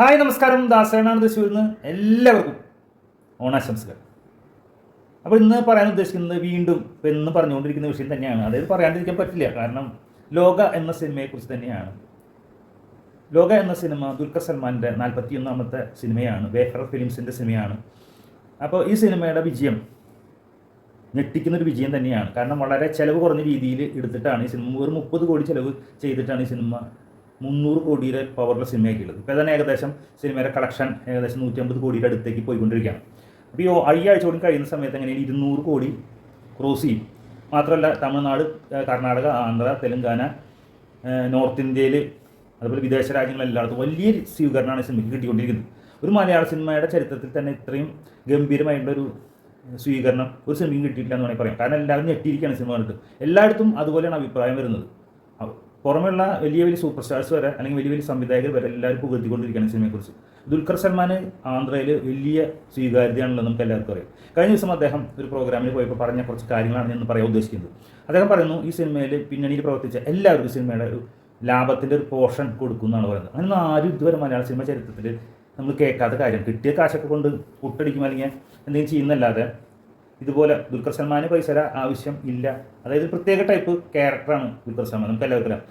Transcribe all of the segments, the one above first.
Hi നമസ്കാരം. തൃശ്ശൂരിൽ നിന്ന് എല്ലാവർക്കും ഓണാശംസകൾ. അപ്പോൾ ഇന്ന് പറയാൻ ഉദ്ദേശിക്കുന്നത് വീണ്ടും ഇപ്പം ഇന്ന് പറഞ്ഞുകൊണ്ടിരിക്കുന്ന വിഷയം തന്നെയാണ്. അതായത് പറയാണ്ടിരിക്കാൻ പറ്റില്ല. കാരണം ലോക എന്ന സിനിമയെക്കുറിച്ച് തന്നെയാണ്. ലോക എന്ന സിനിമ ദുൽഖർ സൽമാന്റെ നാൽപ്പത്തിയൊന്നാമത്തെ സിനിമയാണ്. വേഫർ ഫിലിംസിന്റെ സിനിമയാണ്. അപ്പോൾ ഈ സിനിമയുടെ വിജയം ഞെട്ടിക്കുന്ന ഒരു വിജയം തന്നെയാണ്. കാരണം വളരെ ചിലവ് കുറഞ്ഞ രീതിയിൽ എടുത്തിട്ടാണ് ഈ സിനിമ. ഒരു മുപ്പത് കോടി ചിലവ് ചെയ്തിട്ടാണ് ഈ സിനിമ മുന്നൂറ് കോടിയുടെ പവറുള്ള സിനിമയാക്കിയുള്ളത് ഇപ്പോൾ തന്നെ ഏകദേശം സിനിമയുടെ കളക്ഷൻ ഏകദേശം നൂറ്റമ്പത് കോടിയുടെ അടുത്തേക്ക് പോയിക്കൊണ്ടിരിക്കുകയാണ്. അപ്പോൾ ഈ ഈ ആഴ്ച കൂടി കഴിയുന്ന സമയത്ത് എങ്ങനെയാണ് ഇരുന്നൂറ് കോടി ക്രോസ് ചെയ്യും. മാത്രമല്ല തമിഴ്നാട് കർണാടക ആന്ധ്ര തെലങ്കാന നോർത്ത് ഇന്ത്യയിൽ അതുപോലെ വിദേശ രാജ്യങ്ങളെല്ലായിടത്തും വലിയ സ്വീകരണമാണ് സിനിമയ്ക്ക് കിട്ടിക്കൊണ്ടിരിക്കുന്നത്. ഒരു മലയാള സിനിമയുടെ ചരിത്രത്തിൽ തന്നെ ഇത്രയും ഗംഭീരമായിട്ടുള്ള ഒരു സ്വീകരണം ഒരു സിനിമയും കിട്ടിയിട്ടില്ല എന്ന് വേണമെങ്കിൽ പറയാം. കാരണം എല്ലാവരും ഞെട്ടിയിരിക്കുകയാണ് സിനിമ കണ്ടിട്ട്. എല്ലായിടത്തും അതുപോലെയാണ് അഭിപ്രായം വരുന്നത്. പുറമെയുള്ള വലിയ വലിയ സൂപ്പർ സ്റ്റാർസ് വരെ അല്ലെങ്കിൽ വലിയ വലിയ സംവിധായകർ വരെ എല്ലാവരും പുകഴ്ത്തിക്കൊണ്ടിരിക്കുകയാണ് സിനിമയെക്കുറിച്ച്. ദുൽഖർ സൽമാൻ ആന്ധ്രയിൽ വലിയ സ്വീകാര്യതയാണല്ലോ നമുക്ക് എല്ലാവർക്കും അറിയാം. കഴിഞ്ഞ ദിവസം അദ്ദേഹം ഒരു പ്രോഗ്രാമിൽ പോയപ്പോൾ പറഞ്ഞ കുറച്ച് കാര്യങ്ങളാണ് ഞാൻ പറയാൻ ഉദ്ദേശിക്കുന്നത്. അദ്ദേഹം പറയുന്നു ഈ സിനിമയിൽ പിന്നണിയിൽ പ്രവർത്തിച്ച എല്ലാവർക്കും സിനിമയുടെ ഒരു ലാഭത്തിന്റെ ഒരു പോർഷൻ കൊടുക്കും എന്നാണ് പറയുന്നത്. അങ്ങനെ ആരും ഇതുവരെ മലയാള സിനിമ ചരിത്രത്തിൽ നമ്മൾ കേൾക്കാത്ത കാര്യം. കിട്ടിയ കാശൊക്കെ കൊണ്ട് പുട്ടടിക്കും അല്ലെങ്കിൽ എന്തെങ്കിലും ചെയ്യുന്നല്ലാതെ ഇതുപോലെ ദുൽഖർ സൽമാന് പൈസ ആവശ്യം ഇല്ല. അതായത് പ്രത്യേക ടൈപ്പ് ക്യാരക്ടറാണ് ദുൽഖർ സൽമാൻ. നമുക്ക് എല്ലാവർക്കും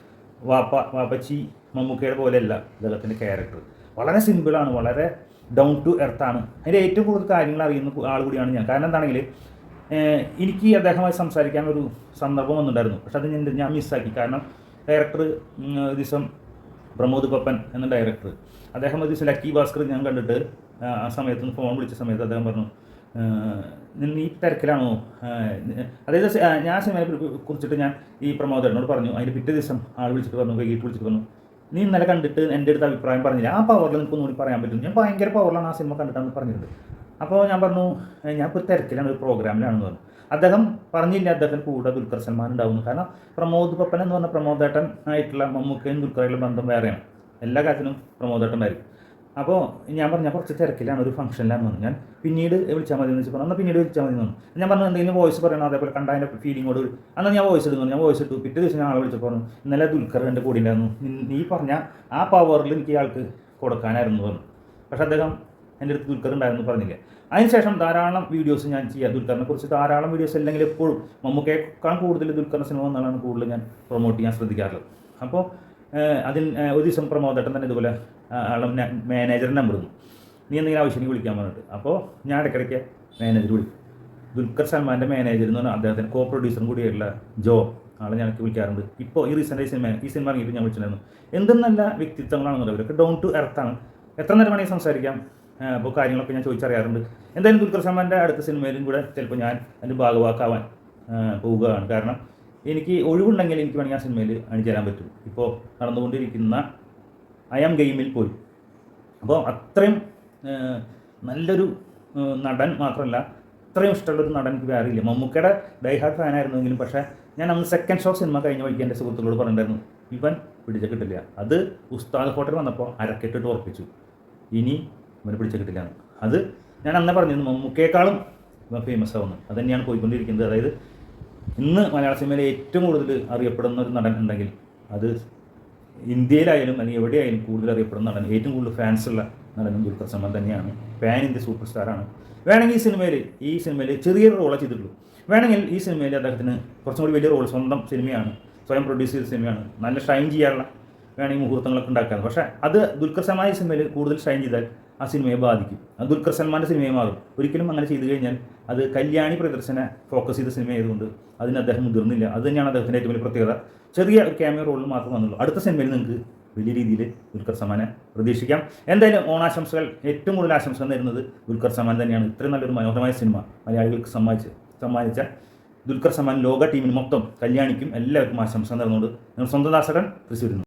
വാപ്പ വാപ്പച്ചി മമ്മൂക്കയുടെ പോലെയല്ല ഇദ്ദേഹത്തിന്റെ ക്യാരക്ടർ വളരെ സിമ്പിളാണ് വളരെ ഡൗൺ ടു എർത്താണ് അതിന്റെ ഏറ്റവും കൂടുതൽ കാര്യങ്ങൾ അറിയുന്ന ആൾ കൂടിയാണ് ഞാൻ. കാരണം എന്താണെങ്കിൽ എനിക്ക് അദ്ദേഹമായി സംസാരിക്കാൻ ഒരു സന്ദർഭം വന്നിട്ടുണ്ടായിരുന്നു. പക്ഷെ അത് ഞാൻ ഞാൻ മിസ്സാക്കി കാരണം ഡയറക്ടർ ദിവസം പ്രമോദ് പപ്പൻ എന്ന ഡയറക്ടർ അദ്ദേഹം ഒരു ദിവസം ലക്കി ഭാസ്കർ ഞാൻ കണ്ടിട്ട് ആ സമയത്ത് ഫോൺ വിളിച്ച സമയത്ത് അദ്ദേഹം പറഞ്ഞു "നീ- നീ തിരക്കിലാണോ അതായത് ഞാൻ സിനിമയെ കുറി- കുറിച്ചിട്ട് ഞാൻ ഈ പ്രമോദനോട് പറഞ്ഞു അതിന്റെ പിറ്റേ ദിവസം ആൾ വിളിച്ചിട്ട് പറഞ്ഞു വൈകിട്ട് വിളിച്ചിട്ട് പറഞ്ഞു നീ ഇന്നലെ കണ്ടിട്ട് എന്റെ അടുത്ത് അഭിപ്രായം പറഞ്ഞില്ല ആ പവറിൽ നിനക്ക് ഒന്നുകൂടി പറയാൻ പറ്റും ഞാൻ ഭയങ്കര പവറിലാണ് ആ സിനിമ കണ്ടിട്ടാണ് പറഞ്ഞിട്ടുണ്ട് അപ്പോൾ ഞാൻ പറഞ്ഞു ഞാൻ ഇപ്പോൾ തിരക്കിലാണ് ഒരു പ്രോഗ്രാമിലാണെന്ന് പറഞ്ഞു അദ്ദേഹം പറഞ്ഞില്ല അദ്ദേഹത്തിന് കൂടെ ദുൽഖർ സൽമാൻ ഉണ്ടാവുന്നു കാരണം പ്രമോദ് പപ്പൻ എന്ന് പറഞ്ഞ പ്രമോദേട്ടൻ ആയിട്ടുള്ള മമ്മൂക്കയും ദുൽഖറായിട്ടുള്ള ബന്ധം വേറെയാണ് എല്ലാ കാര്യത്തിനും പ്രമോദേട്ടൻ വരും അപ്പോൾ ഞാൻ പറഞ്ഞാൽ കുറച്ച് തിരക്കിലാണ് ഒരു ഫംഗ്ഷനിലാണെന്ന് പറഞ്ഞു. ഞാൻ പിന്നീട് വിളിച്ചാൽ മതി എന്ന് വെച്ച് പറഞ്ഞു. എന്നാൽ പിന്നീട് വിളിച്ചാൽ മതി എന്ന് പറഞ്ഞു. ഞാൻ പറഞ്ഞു എന്തെങ്കിലും വോയിസ് പറയണം? അതേപോലെ കണ്ട അതിന്റെ ഫീലിങ്ങോട് അന്ന് ഞാൻ വോയിസ് ഇടുന്നു. ഞാൻ വോയിസ് ഇട്ടു. പിറ്റേ ദിവസം ഞാൻ ആളെ വിളിച്ചപ്പോൾ പറഞ്ഞു ഇന്നലെ ദുൽഖർ എന്റെ കൂടെ ഉണ്ടായിരുന്നു നീ- പറഞ്ഞ ആ പവറിൽ എനിക്ക് ആൾക്ക് കൊടുക്കാനായിരുന്നു പറഞ്ഞു. പക്ഷേ അദ്ദേഹം എന്റെ അടുത്ത് ദുൽഖർ ഉണ്ടായിരുന്നു പറഞ്ഞില്ല? അതിനുശേഷം ധാരാളം വീഡിയോസ് ഞാൻ ചെയ്യാം. ദുൽഖറിനെ കുറിച്ച് ധാരാളം വീഡിയോസ് അല്ലെങ്കിൽ എപ്പോഴും മമ്മൂക്കേക്കാൾ കൂടുതൽ ദുൽഖറിന്റെ സിനിമ എന്നാണ് കൂടുതൽ ഞാൻ പ്രൊമോട്ട് ചെയ്യാൻ ശ്രദ്ധിക്കാറുള്ളത്. അപ്പോൾ ഏഹ്, ഒരു ദിവസം പ്രമോദേട്ടൻ തന്നെ ഇതുപോലെ ആളും മാനേജറിന്റെ നമ്പർ തന്നു നീ എന്തെങ്കിലും ആവശ്യമെങ്കിൽ വിളിക്കാൻ പറഞ്ഞിട്ട്. അപ്പോൾ ഞാൻ ഇടയ്ക്കിടയ്ക്ക് മാനേജർ വിളിക്കും. ദുൽഖർ സൽമാന്റെ മാനേജർ എന്ന് പറഞ്ഞാൽ അദ്ദേഹത്തിന്റെ കോ പ്രൊഡ്യൂസറും കൂടിയുള്ള ജോ ആളെ ഞാൻ വിളിക്കാറുണ്ട്. ഇപ്പോൾ ഈ റീസെന്റ് സിനിമ ഈ സിനിമ ഇറങ്ങിയിട്ട് ഞാൻ വിളിച്ചിട്ടുണ്ടായിരുന്നു. എന്തും നല്ല വ്യക്തിത്വങ്ങളാണെന്ന് അവരൊക്കെ ഡൗൺ ടു എർത്താണ് എത്ര നേരം വേണമെങ്കിൽ സംസാരിക്കാം. അപ്പോൾ കാര്യങ്ങളൊക്കെ ഞാൻ ചോദിച്ചറിയാറുണ്ട്. എന്തായാലും ദുൽഖർ സൽമാന്റെ അടുത്ത സിനിമയിലും കൂടെ ചിലപ്പോൾ ഞാൻ അതിന്റെ ഭാഗവാക്കാവാൻ പോവുകയാണ്. കാരണം എനിക്ക് ഒഴിവുണ്ടെങ്കിൽ എനിക്ക് വേണമെങ്കിൽ ആ സിനിമയിൽ അണിചേരാൻ പറ്റും. ഇപ്പോൾ നടന്നുകൊണ്ടിരിക്കുന്ന ഐ ആം ഗെയിമിൽ പോയി അപ്പോൾ അത്രയും നല്ലൊരു നടൻ മാത്രമല്ല അത്രയും ഇഷ്ടമുള്ളൊരു നടൻ എനിക്ക് വേറെ ഇല്ല. മമ്മൂക്കയുടെ ഡൈഹാർഡ് ഫാനായിരുന്നെങ്കിലും പക്ഷേ ഞാൻ അന്ന് സെക്കൻഡ് ഷോ സിനിമ കഴിഞ്ഞ വഴിക്ക് എന്റെ സുഹൃത്തുക്കളോട് പറഞ്ഞിട്ടുണ്ടായിരുന്നു ഇവൻ പിടിച്ച കിട്ടില്ല. അത് ഉസ്താദ് ഹോട്ടൽ വന്നപ്പോൾ അരക്കെട്ടിട്ട് ഉറപ്പിച്ചു. ഇനി ഇവന് പിടിച്ച കിട്ടില്ല അത് ഞാൻ അന്നേ പറഞ്ഞിരുന്നു മമ്മൂക്കയെക്കാളും ഇവൻ ഫേമസ് ആവുന്നു അത് തന്നെയാണ് പോയിക്കൊണ്ടിരിക്കുന്നത്. അതായത് ഇന്ന് മലയാള സിനിമയിൽ ഏറ്റവും കൂടുതൽ അറിയപ്പെടുന്ന ഒരു നടൻ ഉണ്ടെങ്കിൽ അത് ഇന്ത്യയിലായാലും അല്ലെങ്കിൽ എവിടെയായാലും കൂടുതൽ അറിയപ്പെടുന്ന നടൻ ഏറ്റവും കൂടുതൽ ഫാൻസ് ഉള്ള നടനും ദുൽഖർ സൽമാൻ തന്നെയാണ്. പാൻ ഇന്ത്യ സൂപ്പർ സ്റ്റാറാണ് വേണമെങ്കിൽ ഈ സിനിമയിൽ ഈ സിനിമയിൽ ചെറിയൊരു റോളേ ചെയ്തിട്ടുള്ളൂ വേണമെങ്കിൽ ഈ സിനിമയിൽ അദ്ദേഹത്തിന് കുറച്ചും കൂടി വലിയ റോൾ സ്വന്തം സിനിമയാണ് സ്വയം പ്രൊഡ്യൂസ് ചെയ്ത സിനിമയാണ്. നല്ല ഷൈൻ ചെയ്യാനുള്ള വേണമെങ്കിൽ മുഹൂർത്തങ്ങളൊക്കെ ഉണ്ടാക്കാം പക്ഷേ അത് ദുൽഖർ സൽമാൻ ഈ സിനിമയിൽ കൂടുതൽ ഷൈൻ ചെയ്താൽ ആ സിനിമയെ ബാധിക്കും. അത് ദുൽഖർ സൽമാന്റെ സിനിമയെ മാറും ഒരിക്കലും അങ്ങനെ ചെയ്തു കഴിഞ്ഞാൽ അത് കല്യാണി പ്രദർശന ഫോക്കസ് ചെയ്ത സിനിമ ആയതുകൊണ്ട് അതിന് അദ്ദേഹം മുതിർന്നില്ല. അത് തന്നെയാണ് അദ്ദേഹത്തിന്റെ ഏറ്റവും വലിയ പ്രത്യേകത. ചെറിയ ഒരു ക്യാമിയോ റോളിൽ മാത്രം വന്നുള്ളൂ. അടുത്ത സിനിമയിൽ നിങ്ങൾക്ക് വലിയ രീതിയിൽ ദുൽഖർ സമാനെ പ്രതീക്ഷിക്കാം. എന്തായാലും ഓണാശംസകൾ ഏറ്റവും കൂടുതൽ ആശംസകൾ നേരുന്നത് ദുൽഖർ സമാൻ തന്നെയാണ്. ഇത്രയും നല്ലൊരു മനോഹരമായ സിനിമ മലയാളികൾക്ക് സമ്മാനിച്ച് സമ്മാനിച്ച ദുൽഖർ സമാൻ ലോക ടീമിന് മൊത്തം കല്യാണിക്കും എല്ലാവർക്കും ആശംസ നേർന്നുകൊണ്ട് നിങ്ങൾ സ്വന്തം ദാസകൻ തൃശ്ശൂരിൽ